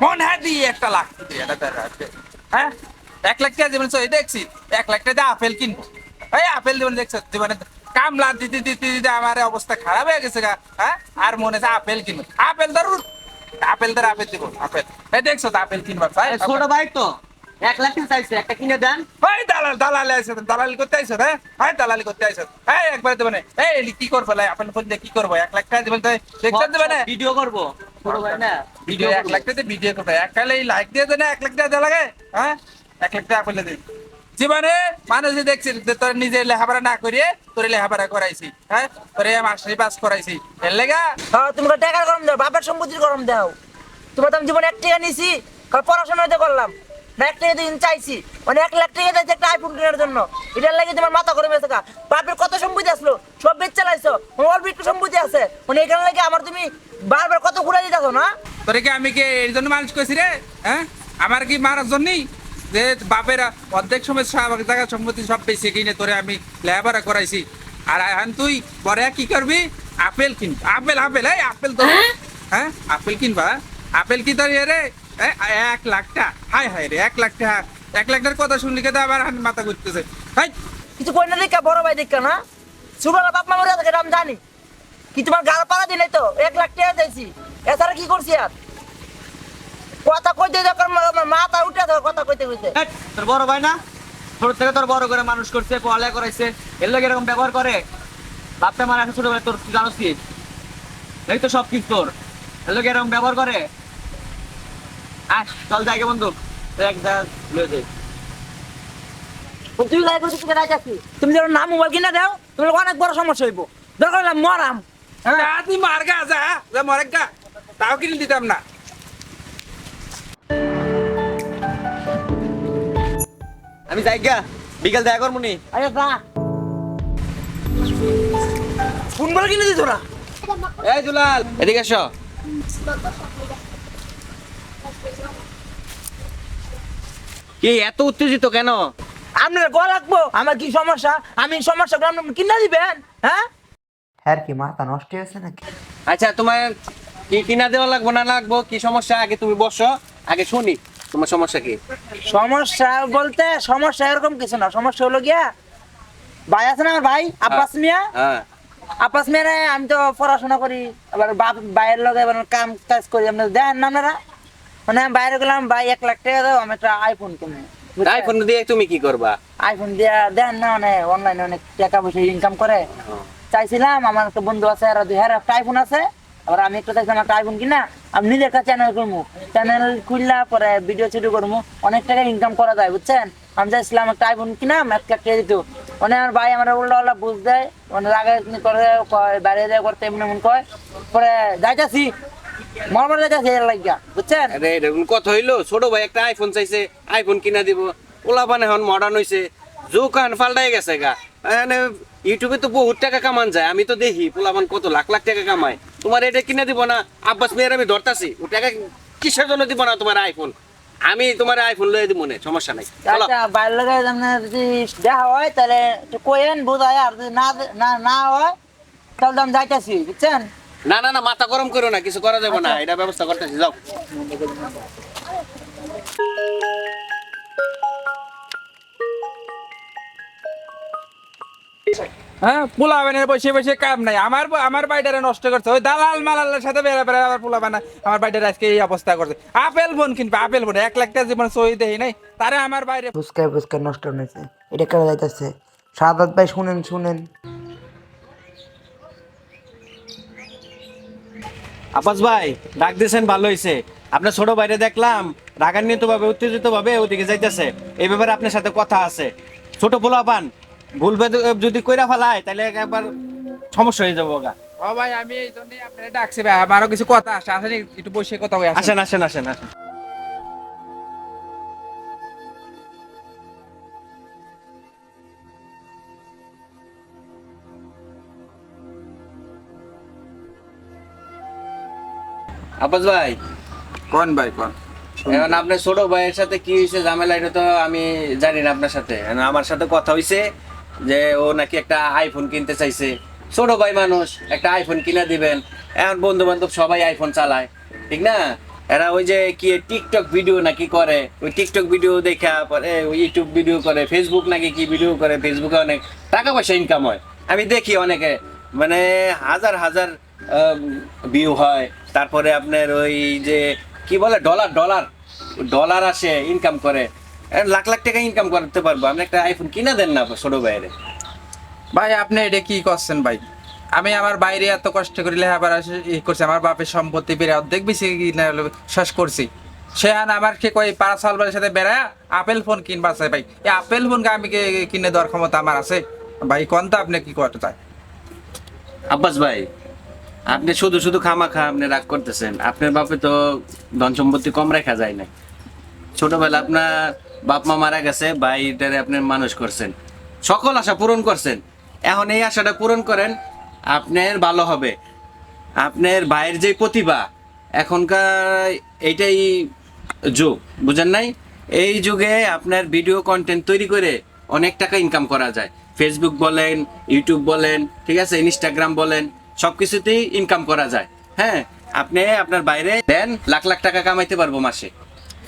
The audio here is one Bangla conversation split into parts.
মনে হয় দিয়ে একটা লাখ এটা বের হবে। হ্যাঁ। এক লাখ টাকা জীবন সই দেখছি। এক লাখ টাকা আপেল কিনবো। এই আপেল জীবন দেখছ? জীবনে কামলা দিতে দিতে দিতে আমার অবস্থা খারাপ হয়ে গেছে গা হ্যাঁ? আর মনে হচ্ছে আপেল কিনবো। আপেল ধর আপেল ধর আপেল দিব, আপেল। এই দেখছ আপেল কিনবার ছোট ভাই তো। এক লাখ চাইছে একটা কিনে দেন। ওই দালাল দালাল আইছে দালালি করতে আইছো হ্যাঁ দালালি করতে আইছো। এই একবার দেবে এই কি করব? লাই ফোন দিয়ে কি করব? এক লাখ টাকা দিবেন দেখতে দেবে ভিডিও করব। ছোট ভাই না? ভিডিও এক লাখ টাকা ভিডিও করবে। এক কালে লাইক দিয়ে দেয় এক লাখ টাকা দেওয়া লাগে। হ্যাঁ? এক লাখ টাকা আপেল দিন। জীবনে মানুষ যে দেখছি তোর নিজে লেখাপড়া না করিয়ে তোর লেখাপড়া করাইছি। হ্যাঁ? তোরে মাস্টারি পাস করাইছি। এর লেগা? হ্যাঁ তুমি টাকার গরম দাও বাপের সম্পত্তির গরম দাও। তোমার তো আমি জীবনে এক টাকা নিছি পড়াশোনা করলাম। এক টাকা দিন চাইছি। মানে এক লাখ টাকা চাইছি একটা আইফোন কেনার জন্য। এটার লাগে তোমার মাথা বেঁচে থাকা বাপের কত সম্পত্তি আসলো? সব বেচ চালাইছো আমার অল্প একটু সম্পত্তি আছে। মানে এখানে লাগে আমার তুমি বারবার কত ঘুরে দিতেছো না? তোরে কি আমি কি জন্য মানুষ কইছি রে? হ্যাঁ? আমার কি মারার জন্যই? যে বাপের অর্ধেক সময় জায়গা সম্পত্তি সব বেশি কিনে তোরে আমি লেখাপড়া করাইছি। আর এখন তুই পরে কি করবি? আপেল কিন আপেল আপেল এই আপেল তো হ্যাঁ? আপেল কিনবা? আপেল কি তোর রে? এ, এক লাখ টাকা হাই হাই রে এক লাখ টাকা এক লাখ টাকার কথা শুনলি আবার মাথা ঘুরতেছে। হাই। কিছু কই না দেখা বড় ভাই দেখা না? বাপ মা মরে আছে আমি জানি। কি তোমার গাল পাড়া দিলে তো? এক লাখ টাকা চাইছি এছাড়া কি করছি আর? কথা কইতে যখন মাথা উঠে আছে কথা কইতে কইতে। তোর বড় ভাই না? ছোট থেকে তোর বড় করে মানুষ করছে পড়ালেখা করাইছে। এর লোক এরকম ব্যবহার করে। বাপটা মারা আছে ছোট ভাই তোর জানোস কি? এই তো সব কিছু তোর। এর লোক এরকম ব্যবহার করে। আস চল যাই বন্ধু। তুই এক জায়গা লয়ে যাই। তুমি গায়ে করতে রাজ আছি তুমি যখন নাম মোবাইল কিনা দাও তোমার অনেক বড় সমস্যা হইব। দরকার হলে মরাম। হ্যাঁ? তা তুই মার গা যা যা মরে গা। তাও কিনে দিতাম না। আমি যাই গা বিকেল দেখা করব নি। আরে ফোন বলে কিনে দিত না এই দুলাল এদিকে এসো। কি এত উত্তেজিত কেন? আপনার গ লাগবো? আমার কি সমস্যা? আমি সমস্যা আপনি কিনা দিবেন? হ্যাঁ? হ্যাঁ কি মাথা নষ্ট হয়েছে নাকি? আচ্ছা তোমার কি কিনা দেওয়া লাগবো না লাগবো? কি সমস্যা? আগে তুমি বসো। আগে শুনি তোমার সমস্যা কি? সমস্যা বলতে সমস্যা এরকম কিছু না। সমস্যা হলো গিয়া ভাই আছে না আমার ভাই? আব্বাস মিয়া? হ্যাঁ। আব্বাস মিয়া রে, আমি তো পড়াশোনা করি। আবার বাপ বাইরের লগে এবার কাম কাজ করি। আপনারা দেখেন না আপনারা? মানে আমি বাইরে গেলাম ভাই এক লাখ টাকা দাও আমি একটা আইফোন কিনে আইফোন দিয়ে তুমি কি করবা? আইফোন দিয়া দেন না মানে অনলাইনে অনেক টাকা পয়সা ইনকাম করে। চাইছিলাম আমার একটা বন্ধু আছে আর দুই হাজার একটা আইফোন আছে। আবার আমি একটা চাইছিলাম একটা আইফোন কিনা আমি নিজে একটা চ্যানেল করব। চ্যানেল খুললা পরে ভিডিও চিডিও করব অনেক টাকা ইনকাম করা যায় বুঝছেন? আমি চাইছিলাম একটা আইফোন কিনা এক লাখ টাকা দিত। মানে আমার ভাই আমার উল্টা উল্টা বুঝ দেয় মানে রাগে করে কয় বাইরে যায় করতে এমন এমন কয়। পরে যাইতাছি মরমর যাইতাছি এর লাগিয়া বুঝছেন? আরে এরকম কথা হইল? ছোট ভাই একটা আইফোন চাইছে আইফোন কিনা দিব। ওলা পান এখন মডার্ন হইছে। জোকান পাল্টাই গেছে গা। মানে ইউটিউবে তো বহুত টাকা কামান যায় আমি তো দেখি পোলাপান কত লাখ লাখ টাকা কামায়। তোমার এটা কিনে দিব না? আব্বাস মেয়ের আমি ধরতাছি ও টাকা কিসের জন্য দিব না তোমার আইফোন আমি তোমার আইফোন লয়ে দিব না সমস্যা নাই। চলো। আচ্ছা বাইরে লাগে যদি দেখা হয় তাহলে কইেন বোঝায় আর না না না হয় তাহলে আমি যাইতেছি বুঝছেন? না না না মাথা গরম করো না কিছু করা যাবে না এটা ব্যবস্থা করতেছি যাও। হ্যাঁ পোলাবানের বসে বসে কাম নাই। আমার আমার বাড়িটারে নষ্ট করছে। ওই দালাল মালালের সাথে বেড়া বেড়া আবার পোলাবানা আমার বাড়িটার আজকে এই অবস্থা করছে। আপেল বোন কিনবে আপেল বোন। এক লাখ টাকা জীবন সহি দেই নাই। তারে আমার বাইরে ফুচকায় ফুচকায় নষ্ট হয়েছে। এটা কেন যাইতেছে? সাদাত ভাই শুনেন শুনেন। আব্বাস ভাই ডাক দিয়েছেন ভালো হয়েছে আপনার ছোট বাইরে দেখলাম রাগান্বিত ভাবে উত্তেজিত ভাবে ওদিকে যাইতেছে। এই ব্যাপারে আপনার সাথে কথা আছে। ছোট পোলা পান ভুল যদি কইরা ফেলায় তাহলে একবার সমস্যা হয়ে যাব গা। ও ভাই আমি এই জন্যই আপনার ডাকছি ভাই আমারও কিছু কথা আছে আসেন একটু বসে কথা আসেন আসেন আসেন আসেন। আব্বাস ভাই। কোন ভাই কোন? এখন আপনার ছোট ভাইয়ের সাথে কি হয়েছে ঝামেলা এটা তো আমি জানি না আপনার সাথে। আমার সাথে কথা হয়েছে যে ও নাকি একটা আইফোন কিনতে চাইছে। ছোট ভাই মানুষ একটা আইফোন কিনে দিবেন। এখন বন্ধু বান্ধব সবাই আইফোন চালায় ঠিক না? এরা ওই যে কি টিকটক ভিডিও নাকি করে ওই টিকটক ভিডিও দেখা পরে ওই ইউটিউব ভিডিও করে ফেসবুক নাকি কি ভিডিও করে ফেসবুকে অনেক টাকা পয়সা ইনকাম হয়। আমি দেখি অনেকে মানে হাজার হাজার ভিউ হয়। তারপরে আপনার ওই যে কি বলে ডলার ডলার ডলার আসে ইনকাম করে। লাখ লাখ টাকা ইনকাম করতে পারব। আপনি একটা আইফোন কিনা দেন না ছোট বাইরে ভাই আপনি এটা কি করছেন ভাই? আমি আমার বাইরে এত কষ্ট করে লেখাপড়া ই করছি আমার বাপের সম্পত্তি বেড়ে অর্ধেক বেশি শেষ করছি। সে আন আমার কে কই পাড়া সালবারের সাথে বেড়ায় আপেল ফোন কিনবা আছে ভাই। এই আপেল ফোন আমি কে- কিনে দেওয়ার ক্ষমতা আমার আছে? ভাই কোন তো আপনি কি করতে চাই আব্বাস ভাই আপনি শুধু শুধু খামা খা আপনি রাগ করতেছেন। আপনার বাপে তো ধন সম্পত্তি কম রাখা যায় না ছোটবেলা আপনার বাপ মা মারা গেছে ভাইটারে আপনার মানুষ করছেন। সকল আশা পূরণ করছেন। এখন এই আশাটা পূরণ করেন, আপনার ভালো হবে। আপনার ভাইয়ের যে প্রতিভা, এখনকার এইটাই যুগ, বুঝেন নাই? এই যুগে আপনার ভিডিও কন্টেন্ট তৈরি করে অনেক টাকা ইনকাম করা যায়। ফেসবুক বলেন ইউটিউব বলেন, ঠিক আছে? ইনস্টাগ্রাম বলেন। সব কিছুতেই ইনকাম করা যায়। হ্যাঁ আপনি আপনার বাইরে দেন লাখ লাখ টাকা কামাইতে পারব মাসে।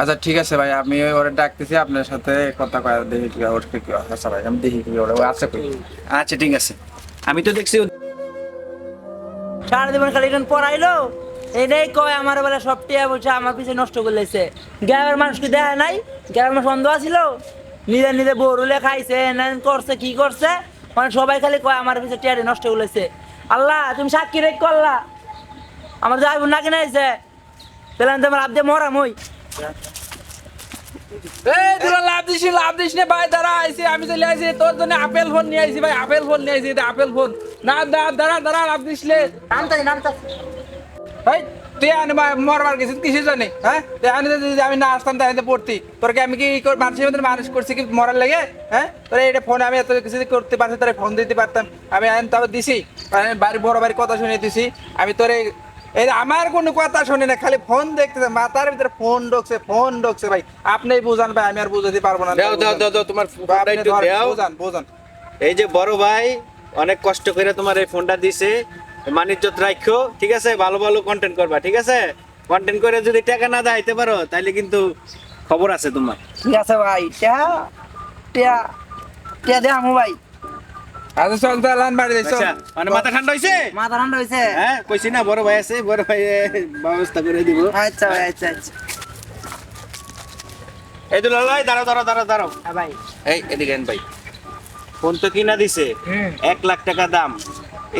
আচ্ছা ঠিক আছে ভাই আমি ওরে ডাকতেছি আপনার সাথে কথা কয় দেখি কি ওর কি আচ্ছা ভাই আমি দেখি কি ওরে আছে কই। আচ্ছা ঠিক আছে। আমি তো দেখছি সারা জীবন খালি এখন পড়াইলো। এটাই কয় আমার বেলা সব টিয়া বলছে আমার পিছিয়ে নষ্ট করে লেছে গ্রামের মানুষকে দেখা নাই? গ্রামের মানুষ বন্ধ আছিল? নিজে নিজে বরুলে খাইছে না করছে কি করছে? মানে সবাই খালি কয় আমার পিছিয়ে টিয়ারে নষ্ট করে লেছে আল্লাহ তুমি সাক্ষী রেখ করলা আমার যাইব না কিনা আইছে? তাহলে আমি তোমার আব্দে মরাম ওই। ভাই আমি চলে আইছি তোর জন্য আপেল ফোন নিয়ে ভাই আপেল ফোন নিয়ে আইছি এটা আপেল ফোন। না দাঁড়া দাঁড়া দাঁড়া লাভ এই তুই আনি মরবার গেছিস কিসে জানি হ্যাঁ? তুই আনি যদি আমি না আসতাম তাহলে পড়তি। তোর কি আমি কি মানুষের মধ্যে মানুষ করছি কি মরার লেগে? হ্যাঁ? তোর এটা ফোন আমি এত কিছু করতে পারছি তোর ফোন দিতে পারতাম। আমি আইন তবে দিছি। আমি বাড়ি বড় বাড়ির কথা শুনে দিছি। আমি তোরে এই আমার কোনো কথা শুনি না খালি ফোন দেখতেছে মাথার ভিতরে ফোন ঢুকছে ফোন ঢুকছে ভাই। আপনি বুঝান ভাই আমি আর বুঝাতে পারব না। দাও দাও দাও তোমার বুঝান বুঝান। এই যে বড় ভাই অনেক কষ্ট করে তোমার এই ফোনটা দিছে। মানিজ্যত রাখো ঠিক আছে? ভালো ভালো কন্টেন্ট করবা ঠিক আছে? কন্টেন্ট করে যদি টাকা না দাইতে পারো তাহলে কিন্তু খবর আছে তোমার। ঠিক আছে ভাই টিয়া টিয়া টিয়া দে আমু ভাই। আচ্ছা চল তো লান বাড়ি আচ্ছা মানে মাথা ঠান্ডা হইছে? মাথা ঠান্ডা হয়েছে হ্যাঁ কইছি না বড় ভাই আছে বড় ভাই ব্যবস্থা করে দিব। আচ্ছা ভাই আচ্ছা আচ্ছা। এই তো লালাই দাঁড়াও দাঁড়াও দাঁড়াও দাঁড়াও। হ্যাঁ ভাই। এই এদিকে আন ভাই। ফোন তো কিনা দিছে। এক লাখ টাকা দাম।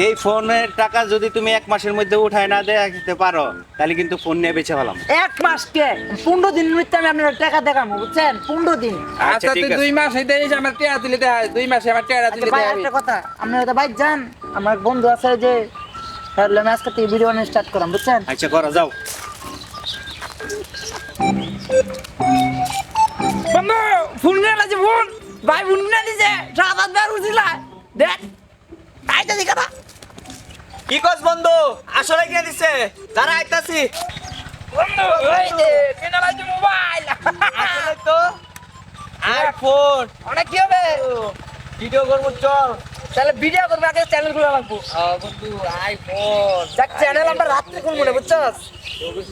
এই ফোনের টাকা যদি তুমি এক মাসের মধ্যে উঠায় না দিতে পারো তাহলে কিন্তু ফোন নিয়ে বেঁচে ফেলাম। এক মাস কে পনেরো দিন মধ্যে আমি আপনার টাকা দেখাবো বুঝছেন? পনেরো দিন। আচ্ছা তুই দুই মাস হইতে এসে আমার টেয়া দিলে দেয় দুই মাসে আমার টেয়া আচ্ছা দিলে ভাই একটা কথা আপনি হয়তো বাইক যান আমার বন্ধু আছে যে তাহলে আমি আজকে থেকে ভিডিও বানিয়ে স্টার্ট করাম বুঝছেন? আচ্ছা করো যাও। বন্ধু ফোন নিয়ে লাগছে ফোন। ভাই ফোন নিয়ে দিছে সাত আট বার উঠছিল দেখ আইটা দিকা না। কি কস বন্ধু? আসলে কিনে দিছে? তারা আইতাছি। বন্ধু ওই যে লাগছে মোবাইল? আসলে তো আইফোন। অনেক কি হবে? ভিডিও করব চল। তাহলে ভিডিও করব আগে চ্যানেল খুলে রাখব। বন্ধু আইফোন। দেখ চ্যানেল আমরা রাত্রে খুলবো না বুঝছস?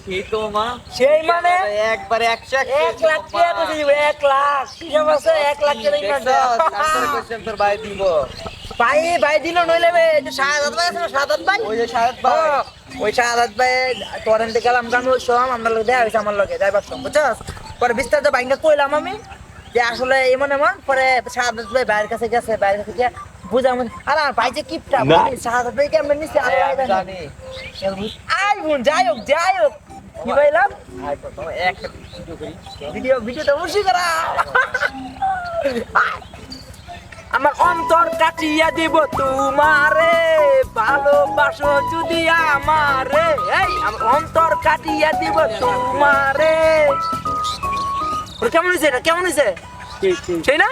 সেই তো মা? সেই মানে একবারে একশো এক লাখ টাকা করে দিব এক লাখ। এক লাখ টাকা তোর ভাই দিব। ভাই ভাই দিল নইলে বে এই যে শাহাদাত ভাই আছে না শাহাদাত ভাই? ওই যে সাহেব ভাই। ওই ভাই টরেন্টে গেলাম গান ওই সব আমরা লোক দেখা হয়েছে আমার লগে যাইবার সঙ্গ বুঝছস? পরে বিস্তারিত বাইঙ্গা কইলাম আমি যে আসলে এমন এমন পরে শাহাদাত ভাই বাইরের কাছে গেছে বাইরের কাছে গিয়ে বুঝাম আর ভাই যে কিপটা শাহাদাত ভাই কেমন জানে জানি। আই বোন যাই হোক যাই হোক কি বললাম? একটা ভিডিও করি। ভিডিও ভিডিওটা অবশ্যই করা। আমার অন্তর কাটিয়া দিব তোমারে। ভালোবাসো যদি আমারে। এই আমার অন্তর কাটিয়া দিব তোমারে। কেমন হয়েছে এটা? কেমন হয়েছে সেই না?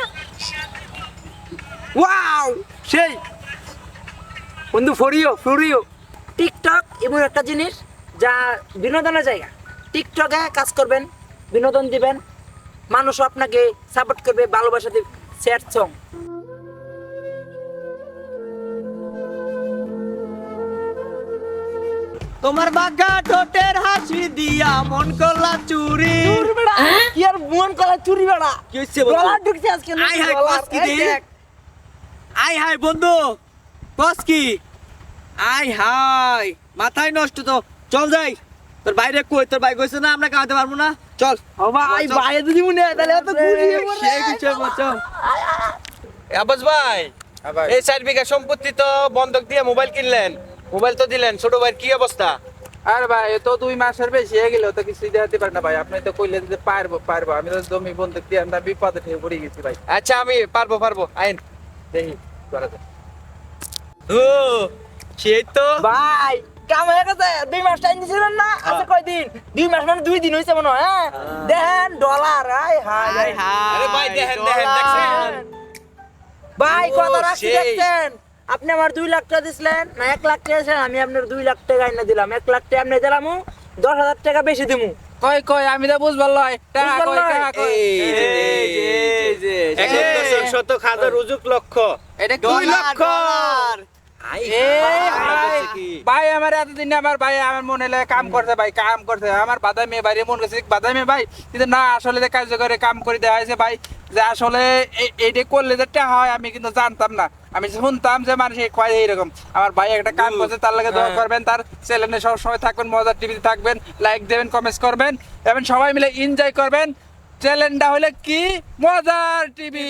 ওয়াও! সেই। বন্ধু ফরিও ফরিও। টিকটক এমন একটা জিনিস যা বিনোদনের জায়গা। টিকটকে কাজ করবেন বিনোদন দিবেন। মানুষও আপনাকে সাপোর্ট করবে ভালোবাসা দিবে। স্যাড সং তোমার বাঘা ঠোঁটের হাসি দিয়া মন করলা চুরি। বেড়া কি আর মন কলা চুরি বেড়া? কি হচ্ছে? ঢুকছে আজকে আই হাই। কস কি। আই হাই বন্ধু কস কি? আই হাই মাথায় নষ্ট তো। চল যাই। তোর বাইরে কই? তোর ভাই কইছে না আমরা খাওয়াতে পারব না। চল। ও ভাই বাইরে যদি মনে হয় তাহলে এত ঘুরিয়ে পড়ে। সেই কিছু চল আব্বাস ভাই। এই চার বিঘা সম্পত্তি তো বন্ধক দিয়ে মোবাইল কিনলেন। মোবাইল তো দিলেন ছোট ভাইয়ের কি অবস্থা? আর ভাই তো দুই মাসের বেশি হয়ে গেল তো কিছু দিতে পারে না ভাই। আপনি তো কইলেন যে পারব পারব। আমি তো জমি বন্ধক দিয়ে আমরা বিপদে ঠেকে পড়ে গেছি ভাই। আচ্ছা আমি পারব পারব। আইন। দেখি করা যায়। ও সেই তো। ভাই কাম হয়ে গেছে দুই মাস টাইম দিছিলেন না? আছে কয়দিন দুই মাস মানে দুই দিন হয়েছে মনে হয় হ্যাঁ? দেখেন ডলার আই হাই হাই হাই আরে ভাই, দেখেন? ভাই কত রাখছি দেখছেন? আপনি আমার দুই লাখ টাকা দিছিলেন না এক লাখ টাকা দিয়েছেন আমি আপনার দুই লাখ টাকা এনে দিলাম। এক লাখ টাকা আপনি দিলাম দশ হাজার টাকা বেশি দিমু। কই কই আমি তো বুঝবার লয়। টাকা খাদ কই? টাকা এক এক শতক হাজার উজুক লক্ষ। এটা কি দুই লক্ষ। ভাই, ভাই আমার এতদিন আমার ভাই আমার মনে হলে কাম করছে ভাই কাম করছে। আমার বাধা মেয়ে বাইরে মন করছে বাধা মেয়ে ভাই। কিন্তু না আসলে যে কার্য করে কাম করে দেওয়া হয়েছে ভাই যে আসলে এইটা করলে যে হয় আমি কিন্তু জানতাম না। আমি শুনতাম যে মানুষ এই এইরকম। আমার ভাই একটা কাম করছে তার লাগে দোয়া করবেন তার চ্যানেলে সব সময় থাকবেন মজার টিভিতে থাকবেন লাইক দেবেন কমেন্টস করবেন এবং সবাই মিলে এনজয় করবেন। চ্যানেলটা হলে কি? মজার টিভি।